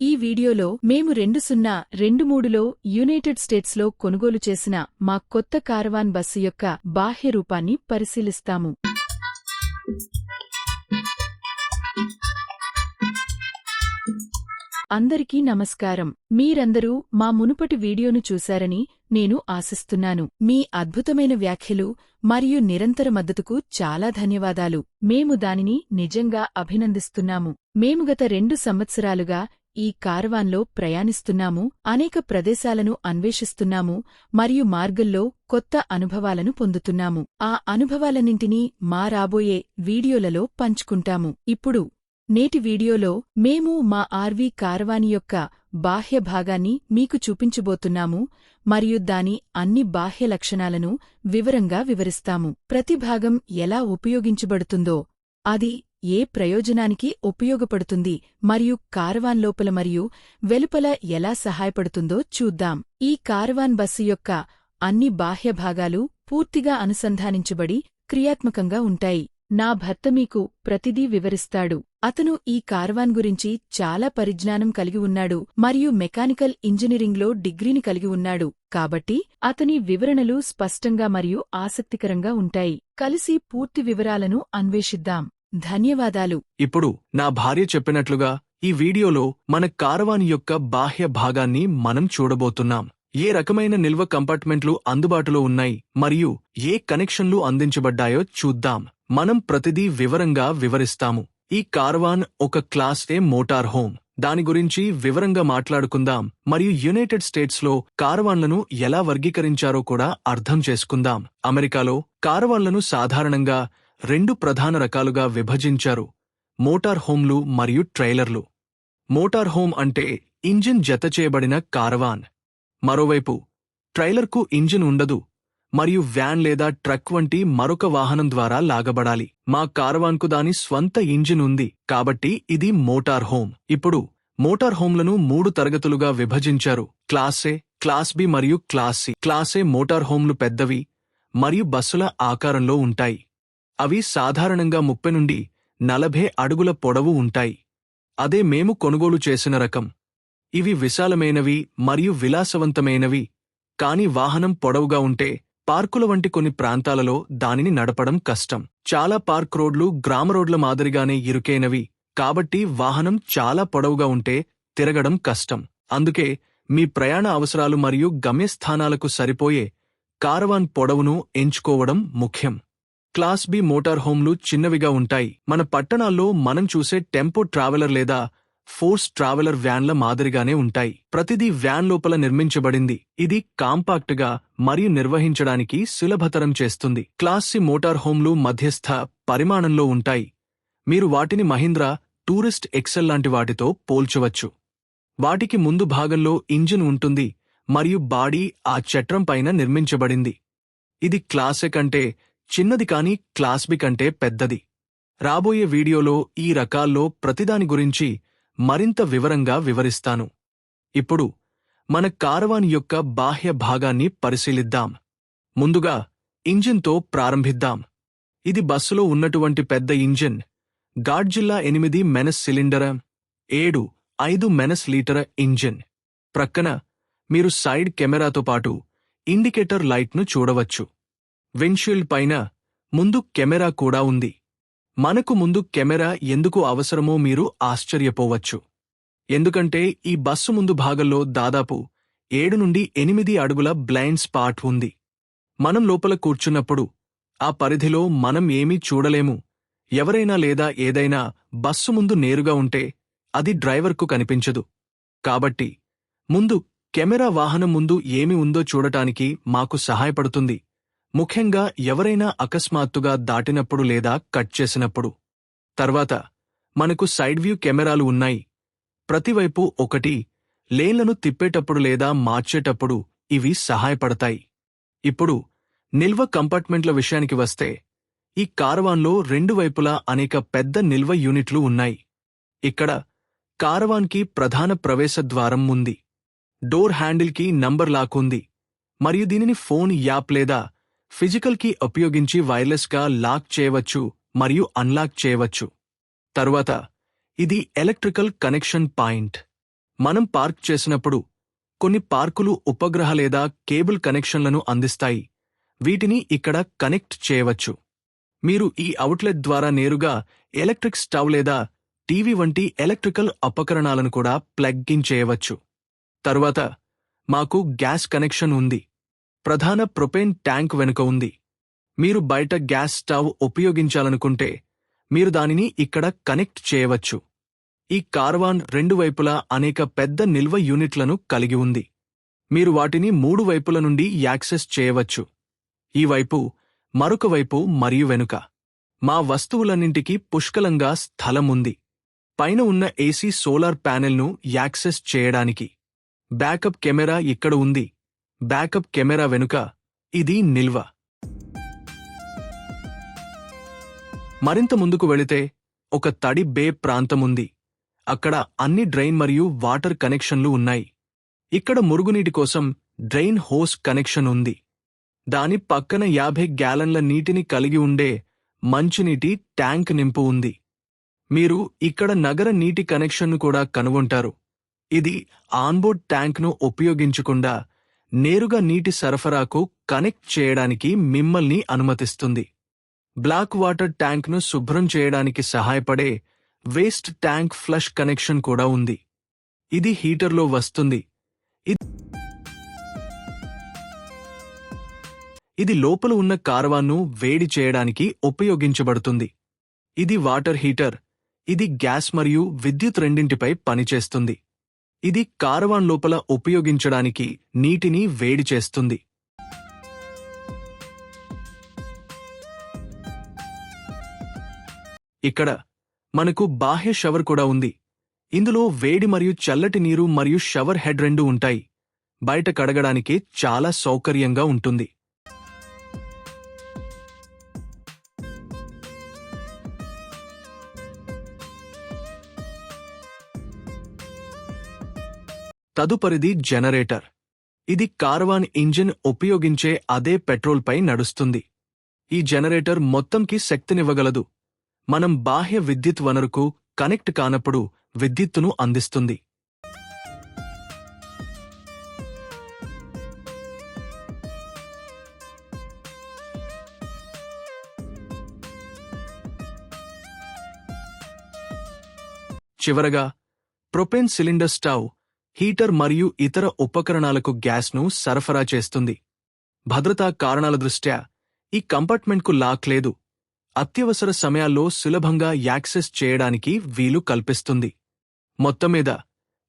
ఈ వీడియోలో మేము రెండు సున్నా రెండు మూడులో యునైటెడ్ స్టేట్స్లో కొనుగోలు చేసిన మా కొత్త కారవాన్ బస్సు యొక్క బాహ్య రూపాన్ని పరిశీలిస్తాము. అందరికీ నమస్కారం. మీరందరూ మా మునుపటి వీడియోను చూశారని నేను ఆశిస్తున్నాను. మీ అద్భుతమైన వ్యాఖ్యలు మరియు నిరంతర మద్దతుకు చాలా ధన్యవాదాలు. మేము దానిని నిజంగా అభినందిస్తున్నాము. మేము గత రెండు సంవత్సరాలుగా ఈ కారవాన్లో ప్రయాణిస్తున్నాము అనేక ప్రదేశాలను అన్వేషిస్తున్నాము మరియు మార్గంలో కొత్త అనుభవాలను పొందుతున్నాము. ఆ అనుభవాలన్నింటినీ మా రాబోయే వీడియోలలో పంచుకుంటాము. ఇప్పుడు నేటి వీడియోలో మేము మా ఆర్వీ కారవాని యొక్క బాహ్య భాగాన్ని మీకు చూపించబోతున్నాము మరియు దాని అన్ని బాహ్య లక్షణాలను వివరంగా వివరిస్తాము. ప్రతి భాగం ఎలా ఉపయోగించబడుతుందో అది ఏ ప్రయోజనానికి ఉపయోగపడుతుంది మరియు కార్వాన్ లోపల మరియు వెలుపల ఎలా సహాయపడుతుందో చూద్దాం. ఈ కార్వాన్ బస్సు యొక్క అన్ని బాహ్య భాగాలు పూర్తిగా అనుసంధానించబడి క్రియాత్మకంగా ఉంటాయి. నా భర్త మీకు ప్రతిదీ వివరిస్తాడు. అతను ఈ కార్వాన్ గురించి చాలా పరిజ్ఞానం కలిగి ఉన్నాడు మరియు మెకానికల్ ఇంజనీరింగ్లో డిగ్రీని కలిగి ఉన్నాడు. కాబట్టి అతని వివరణలు స్పష్టంగా మరియు ఆసక్తికరంగా ఉంటాయి. కలిసి పూర్తి వివరాలను అన్వేషిద్దాం. ధన్యవాదాలు. ఇప్పుడు నా భార్య చెప్పినట్లుగా ఈ వీడియోలో మన కారవాన్ యొక్క బాహ్య భాగాన్ని మనం చూడబోతున్నాం. ఏ రకమైన నిల్వ కంపార్ట్మెంట్లు అందుబాటులో ఉన్నాయి మరియు ఏ కనెక్షన్లు అందించబడ్డాయో చూద్దాం. మనం ప్రతిదీ వివరంగా వివరిస్తాము. ఈ కార్వాన్ ఒక క్లాస్ ఏ మోటార్ హోమ్. దాని గురించి వివరంగా మాట్లాడుకుందాం మరియు యునైటెడ్ స్టేట్స్లో కార్వాన్లను ఎలా వర్గీకరించారో కూడా అర్థం చేసుకుందాం. అమెరికాలో కార్వాన్లను సాధారణంగా రెండు ప్రధాన రకాలుగా విభజించారు. మోటార్ హోమ్లు మరియు ట్రైలర్లు. మోటార్ హోమ్ అంటే ఇంజిన్ జతచేయబడిన కారవాన్. మరోవైపు ట్రైలర్కు ఇంజిన్ ఉండదు మరియు వ్యాన్ లేదా ట్రక్ వంటి మరొక వాహనం ద్వారా లాగబడాలి. మా కారవాన్కు దాని స్వంత ఇంజిన్ ఉంది కాబట్టి ఇది మోటార్ హోమ్. ఇప్పుడు మోటార్ హోమ్లను మూడు తరగతులుగా విభజించారు. క్లాస్ ఏ క్లాస్ బి మరియు class C. Class A motor హోమ్లు పెద్దవి మరియు బస్సుల ఆకారంలో ఉంటాయి. అవి సాధారణంగా ముప్పై నుండి నలభై అడుగుల పొడవు ఉంటాయి. అదే మేము కొనుగోలు చేసిన రకం. ఇవి విశాలమైనవి మరియు విలాసవంతమైనవి. కాని వాహనం పొడవుగా ఉంటే పార్కుల వంటి కొన్ని ప్రాంతాలలో దానిని నడపడం కష్టం. చాలా పార్క్ రోడ్లు గ్రామ రోడ్ల మాదిరిగానే ఇరుకైనవి. కాబట్టి వాహనం చాలా పొడవుగా ఉంటే తిరగడం కష్టం. అందుకే మీ ప్రయాణ అవసరాలు మరియు గమ్యస్థానాలకు సరిపోయే కారవాన్ పొడవును ఎంచుకోవడం ముఖ్యం. క్లాస్ బి మోటార్ హోమ్లు చిన్నవిగా ఉంటాయి. మన పట్టణాల్లో మనం చూసే టెంపో ట్రావెలర్ లేదా ఫోర్స్ ట్రావెలర్ వ్యాన్ల మాదిరిగానే ఉంటాయి. ప్రతిదీ వ్యాన్ లోపల నిర్మించబడింది. ఇది కాంపాక్ట్గా మరియు నిర్వహించడానికి సులభతరం చేస్తుంది. క్లాస్ సి మోటార్ హోమ్లు మధ్యస్థ పరిమాణంలో ఉంటాయి. మీరు వాటిని మహీంద్రా టూరిస్ట్ ఎక్సెల్ లాంటి వాటితో పోల్చవచ్చు. వాటికి ముందు భాగంలో ఇంజిన్ ఉంటుంది మరియు బాడీ ఆ చట్రం పైన నిర్మించబడింది. ఇది క్లాసె కంటే చిన్నది కాని క్లాస్బిక్ అంటే కంటే పెద్దది. రాబోయే వీడియోలో ఈ రకాల్లో ప్రతిదాని గురించి మరింత వివరంగా వివరిస్తాను. ఇప్పుడు మన కారవాన్ యొక్క బాహ్య భాగాన్ని పరిశీలిద్దాం. ముందుగా ఇంజిన్తో ప్రారంభిద్దాం. ఇది బస్సులో ఉన్నటువంటి పెద్ద ఇంజిన్. గాడ్జిల్లా ఎనిమిది మెనస్ సిలిండర్ ఏడు ఐదు మెనస్ లీటర్ ఇంజిన్. ప్రక్కన మీరు సైడ్ కెమెరాతో పాటు ఇండికేటర్ లైట్ను చూడవచ్చు. విండ్షీల్డ్ పైన ముందు కెమెరా కూడా ఉంది. మనకు ముందు కెమెరా ఎందుకు అవసరమో మీరు ఆశ్చర్యపోవచ్చు. ఎందుకంటే ఈ బస్సు ముందు భాగంలో దాదాపు ఏడు నుండి ఎనిమిది అడుగుల బ్లైండ్ స్పాట్ ఉంది. మనం లోపల కూర్చున్నప్పుడు ఆ పరిధిలో మనం ఏమీ చూడలేము. ఎవరైనా లేదా ఏదైనా బస్సు ముందు నేరుగా ఉంటే అది డ్రైవర్కు కనిపించదు. కాబట్టి ముందు కెమెరా వాహనం ముందు ఏమి ఉందో చూడటానికి మాకు సహాయపడుతుంది. ముఖ్యంగా ఎవరైనా అకస్మాత్తుగా దాటినప్పుడు లేదా కట్ చేసినప్పుడు. తర్వాత మనకు సైడ్ వ్యూ కెమెరాలు ఉన్నాయి. ప్రతివైపు ఒకటి లేన్లను తిప్పేటప్పుడు లేదా మార్చేటప్పుడు ఇవి సహాయపడతాయి. ఇప్పుడు నిల్వ కంపార్ట్మెంట్ల విషయానికి వస్తే ఈ కారవాన్లో రెండు వైపులా అనేక పెద్ద నిల్వ యూనిట్లు ఉన్నాయి. ఇక్కడ కారవాన్కి ప్రధాన ప్రవేశ ద్వారం ఉంది. డోర్ హ్యాండిల్కి నంబర్ లాక్ ఉంది. మరియు దీనిని ఫోన్ యాప్ లేదా ఫిజికల్ కీ ఉపయోగించి వైర్లెస్గా లాక్ చేయవచ్చు మరియు అన్లాక్ చేయవచ్చు. తరువాత ఇది ఎలక్ట్రికల్ కనెక్షన్ పాయింట్. మనం పార్క్ చేసినప్పుడు కొన్ని పార్కులు ఉపగ్రహ లేదా కేబుల్ కనెక్షన్లను అందిస్తాయి. వీటిని ఇక్కడ కనెక్ట్ చేయవచ్చు. మీరు ఈ అవుట్లెట్ ద్వారా నేరుగా ఎలక్ట్రిక్ స్టవ్ లేదా టీవీ వంటి ఎలక్ట్రికల్ ఉపకరణాలను కూడా ప్లగ్ ఇన్ చేయవచ్చు. తరువాత మాకు గ్యాస్ కనెక్షన్ ఉంది. ప్రధాన ప్రొపేన్ ట్యాంక్ వెనుక ఉంది. మీరు బయట గ్యాస్ స్టవ్ ఉపయోగించాలనుకుంటే మీరు దానిని ఇక్కడ కనెక్ట్ చేయవచ్చు. ఈ కార్వాన్ రెండు వైపులా అనేక పెద్ద నిల్వ యూనిట్లను కలిగి ఉంది. మీరు వాటిని మూడు వైపుల నుండి యాక్సెస్ చేయవచ్చు. ఈ వైపు మరొక వైపు మరియు వెనుక. మా వస్తువులన్నింటికీ పుష్కలంగా స్థలం ఉంది. పైన ఉన్న ఏసీ సోలార్ ప్యానెల్ను యాక్సెస్ చేయడానికి. బ్యాకప్ కెమెరా ఇక్కడ ఉంది. బ్యాకప్ కెమెరా వెనుక ఇది నిల్వ. మరింత ముందుకు వెళితే ఒక తడి బే ప్రాంతముంది. అక్కడ అన్ని డ్రైన్ మరియు వాటర్ కనెక్షన్లు ఉన్నాయి. ఇక్కడ మురుగునీటి కోసం డ్రైన్ హోస్ కనెక్షన్ ఉంది. దాని పక్కన యాభై గ్యాలన్ల నీటిని కలిగి ఉండే మంచినీటి ట్యాంక్ నింపు ఉంది. మీరు ఇక్కడ నగర నీటి కనెక్షన్ను కూడా కనుగొంటారు. ఇది ఆన్బోర్డ్ ట్యాంక్ను ఉపయోగించకుండా నేరుగా నీటి సరఫరాకు కనెక్ట్ చేయడానికి మిమ్మల్ని అనుమతిస్తుంది. బ్లాక్ వాటర్ ట్యాంక్ను శుభ్రం చేయడానికి సహాయపడే వేస్ట్ ట్యాంక్ ఫ్లష్ కనెక్షన్ కూడా ఉంది. ఇది హీటర్లో వస్తుంది. ఇది లోపల ఉన్న కార్వాన్ను వేడి చేయడానికి ఉపయోగించబడుతుంది. ఇది వాటర్ హీటర్. ఇది గ్యాస్ మరియు విద్యుత్ రెండింటిపై పనిచేస్తుంది. ఇది కారవాన్ లోపల ఉపయోగించడానికి నీటిని వేడి చేస్తుంది. ఇక్కడ మనకు బాహ్య షవర్ కూడా ఉంది. ఇందులో వేడి మరియు చల్లటి నీరు మరియు షవర్ హెడ్ రెండు ఉంటాయి. బయట కడగడానికి చాలా సౌకర్యంగా ఉంటుంది. తదుపరిది జనరేటర్. ఇది కార్వాన్ ఇంజిన్ ఉపయోగించే అదే పెట్రోల్పై నడుస్తుంది. ఈ జనరేటర్ మొత్తంకి శక్తినివ్వగలదు. మనం బాహ్య విద్యుత్ వనరుకు కనెక్ట్ కానప్పుడు విద్యుత్తును అందిస్తుంది. చివరగా ప్రొపెన్ సిలిండర్ స్టవ్ హీటర్ మరియు ఇతర ఉపకరణాలకు గ్యాస్ను సరఫరా చేస్తుంది. భద్రతా కారణాల దృష్ట్యా ఈ కంపార్ట్మెంట్కు లాక్ లేదు. అత్యవసర సమయాల్లో సులభంగా యాక్సెస్ చేయడానికి వీలు కల్పిస్తుంది. మొత్తమీద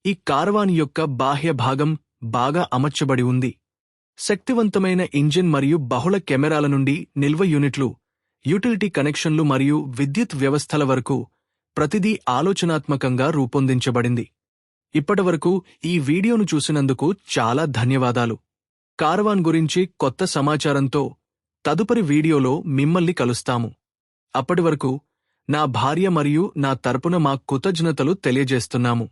ఈ కార్వాన్ యొక్క బాహ్య భాగం బాగా అమర్చబడి ఉంది. శక్తివంతమైన ఇంజిన్ మరియు బహుళ కెమెరాల నుండి నిల్వ యూనిట్లు యూటిలిటీ కనెక్షన్లు మరియు విద్యుత్ వ్యవస్థల వరకు ప్రతిదీ ఆలోచనాత్మకంగా రూపొందించబడింది. ఇప్పటివరకు ఈ వీడియోను చూసినందుకు చాలా ధన్యవాదాలు. కార్వాన్ గురించి కొత్త సమాచారంతో తదుపరి వీడియోలో మిమ్మల్ని కలుస్తాము. అప్పటివరకు నా భార్య మరియు నా తరపున మా కృతజ్ఞతలు తెలియజేస్తున్నాము.